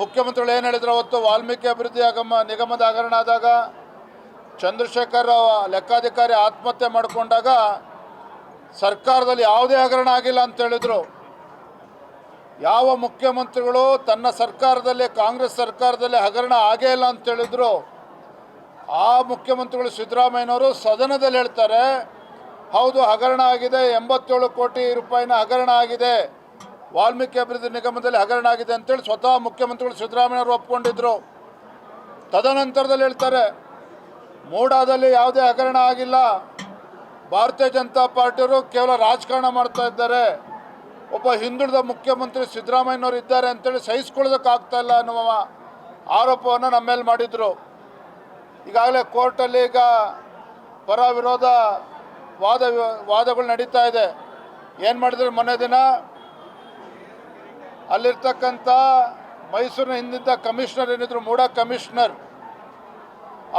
ಮುಖ್ಯಮಂತ್ರಿಗಳು ಏನು ಹೇಳಿದ್ರು ಅವತ್ತು? ವಾಲ್ಮೀಕಿ ಅಭಿವೃದ್ಧಿ ಆಗಮ, ನಿಗಮದ ಹಗರಣ ಆದಾಗ ಚಂದ್ರಶೇಖರ್ ಲೆಕ್ಕಾಧಿಕಾರಿ ಆತ್ಮಹತ್ಯೆ ಮಾಡಿಕೊಂಡಾಗ ಸರ್ಕಾರದಲ್ಲಿ ಯಾವುದೇ ಹಗರಣ ಆಗಿಲ್ಲ ಅಂತ ಹೇಳಿದರು. ಯಾವ ಮುಖ್ಯಮಂತ್ರಿಗಳು ತನ್ನ ಸರ್ಕಾರದಲ್ಲಿ, ಕಾಂಗ್ರೆಸ್ ಸರ್ಕಾರದಲ್ಲಿ ಹಗರಣ ಆಗೇ ಇಲ್ಲ ಅಂತ ಹೇಳಿದ್ರು. ಆ ಮುಖ್ಯಮಂತ್ರಿಗಳು ಸಿದ್ದರಾಮಯ್ಯನವರು ಸದನದಲ್ಲಿ ಹೇಳ್ತಾರೆ, ಹೌದು, ಹಗರಣ ಆಗಿದೆ, ಎಂಬತ್ತೇಳು ಕೋಟಿ ರೂಪಾಯಿನ ಹಗರಣ ಆಗಿದೆ. ವಾಲ್ಮೀಕಿ ಅಭಿವೃದ್ಧಿ ನಿಗಮದಲ್ಲಿ ಹಗರಣ ಆಗಿದೆ ಅಂತೇಳಿ ಸ್ವತಃ ಮುಖ್ಯಮಂತ್ರಿಗಳು ಸಿದ್ದರಾಮಯ್ಯನವರು ಒಪ್ಕೊಂಡಿದ್ರು. ತದನಂತರದಲ್ಲಿ ಹೇಳ್ತಾರೆ, ಮೂಡಾದಲ್ಲಿ ಯಾವುದೇ ಹಗರಣ ಆಗಿಲ್ಲ. ಭಾರತೀಯ ಜನತಾ ಪಾರ್ಟಿಯವರು ಕೇವಲ ರಾಜಕಾರಣ ಮಾಡ್ತಾ ಇದ್ದಾರೆ. ಒಬ್ಬ ಹಿಂದುಳಿದ ಮುಖ್ಯಮಂತ್ರಿ ಸಿದ್ದರಾಮಯ್ಯನವರು ಇದ್ದಾರೆ ಅಂತೇಳಿ ಸಹಿಸ್ಕೊಳ್ಳೋದಕ್ಕಾಗ್ತಾ ಇಲ್ಲ ಅನ್ನುವ ಆರೋಪವನ್ನು ನಮ್ಮ ಮೇಲೆ ಮಾಡಿದರು. ಈಗಾಗಲೇ ಕೋರ್ಟಲ್ಲಿ ಈಗ ಪರ ವಿರೋಧ ವಾದ, ವಾದಗಳು ನಡೀತಾ ಇದೆ. ಏನು ಮಾಡಿದ್ರು ಮೊನ್ನೆ ದಿನ? ಅಲ್ಲಿರ್ತಕ್ಕಂಥ ಮೈಸೂರಿನ ಹಿಂದಿದ್ದ ಕಮಿಷನರ್ ಏನಿದ್ರು ಮೂಡ ಕಮಿಷನರ್,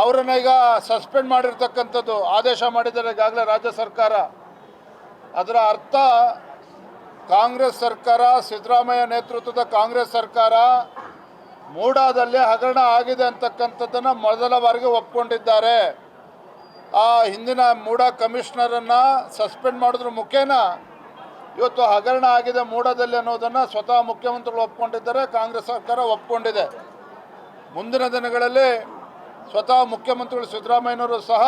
ಅವರನ್ನ ಈಗ ಸಸ್ಪೆಂಡ್ ಮಾಡಿರ್ತಕ್ಕಂಥದ್ದು ಆದೇಶ ಮಾಡಿದ್ದಾರೆ ಈಗಾಗಲೇ ರಾಜ್ಯ ಸರ್ಕಾರ. ಅದರ ಅರ್ಥ, ಕಾಂಗ್ರೆಸ್ ಸರ್ಕಾರ, ಸಿದ್ದರಾಮಯ್ಯ ನೇತೃತ್ವದ ಕಾಂಗ್ರೆಸ್ ಸರ್ಕಾರ ಮೂಡಾದಲ್ಲಿ ಹಗರಣ ಆಗಿದೆ ಅಂತಕ್ಕಂಥದ್ದನ್ನು ಮೊದಲ ಬಾರಿಗೆ ಒಪ್ಕೊಂಡಿದ್ದಾರೆ. ಆ ಹಿಂದಿನ ಮೂಡ ಕಮಿಷನರನ್ನು ಸಸ್ಪೆಂಡ್ ಮಾಡೋದ್ರ ಮುಖೇನ ಇವತ್ತು ಹಗರಣ ಆಗಿದೆ ಮೂಡದಲ್ಲಿ ಅನ್ನೋದನ್ನು ಸ್ವತಃ ಮುಖ್ಯಮಂತ್ರಿಗಳು ಒಪ್ಕೊಂಡಿದ್ದಾರೆ, ಕಾಂಗ್ರೆಸ್ ಸರ್ಕಾರ ಒಪ್ಕೊಂಡಿದೆ. ಮುಂದಿನ ದಿನಗಳಲ್ಲಿ ಸ್ವತಃ ಮುಖ್ಯಮಂತ್ರಿಗಳು ಸಿದ್ದರಾಮಯ್ಯನವರು ಸಹ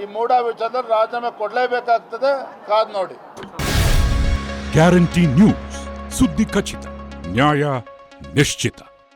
ಈ ಮೂಡ ವಿಚಾರದಲ್ಲಿ ರಾಜೀನಾಮೆ ಕೊಡಲೇಬೇಕಾಗ್ತದೆ, ಕಾದು ನೋಡಿ. ಗ್ಯಾರಂಟಿ ನ್ಯೂಸ್, ಸುದ್ದಿ ಖಚಿತ, ನ್ಯಾಯ ನಿಶ್ಚಿತ.